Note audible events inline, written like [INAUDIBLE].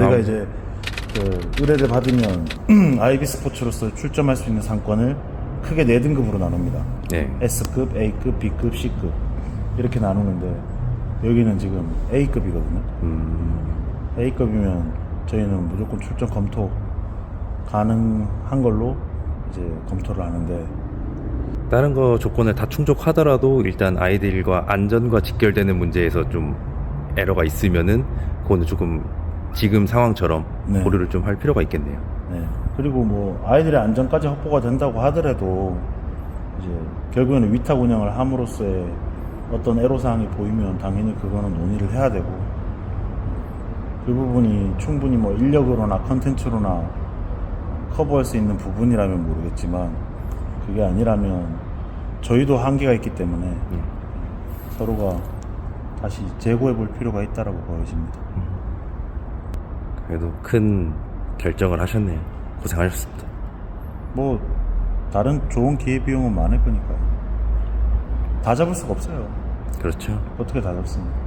저희가. 이제 그 의뢰를 받으면 [CLEARS THROAT] 아이비 스포츠로서 출점할 수 있는 상권을 크게 네 등급으로 나눕니다. 네. S급, A급, B급, C급 이렇게 나누는데 여기는 지금 A급이거든요. 음, A급이면 저희는 무조건 출전 검토 가능한 걸로 이제 검토를 하는데 다른 거 조건을 다 충족하더라도 일단 아이들과 안전과 직결되는 문제에서 좀 에러가 있으면은 그거는 조금 지금 상황처럼 네. 고려를 좀 할 필요가 있겠네요. 네. 그리고 뭐 아이들의 안전까지 확보가 된다고 하더라도 이제 결국에는 위탁 운영을 함으로써의 어떤 애로사항이 보이면 당연히 그거는 논의를 해야 되고 그 부분이 충분히 뭐 인력으로나 컨텐츠로나 커버할 수 있는 부분이라면 모르겠지만 그게 아니라면 저희도 한계가 있기 때문에 음. 서로가 다시 재고해 볼 필요가 있다라고 보여집니다. 그래도 큰 결정을 하셨네요. 고생하셨습니다. 뭐 다른 좋은 기회 비용은 많을 거니까요. 다 잡을 수가 없어요. 그렇죠. 어떻게 다 잡습니까?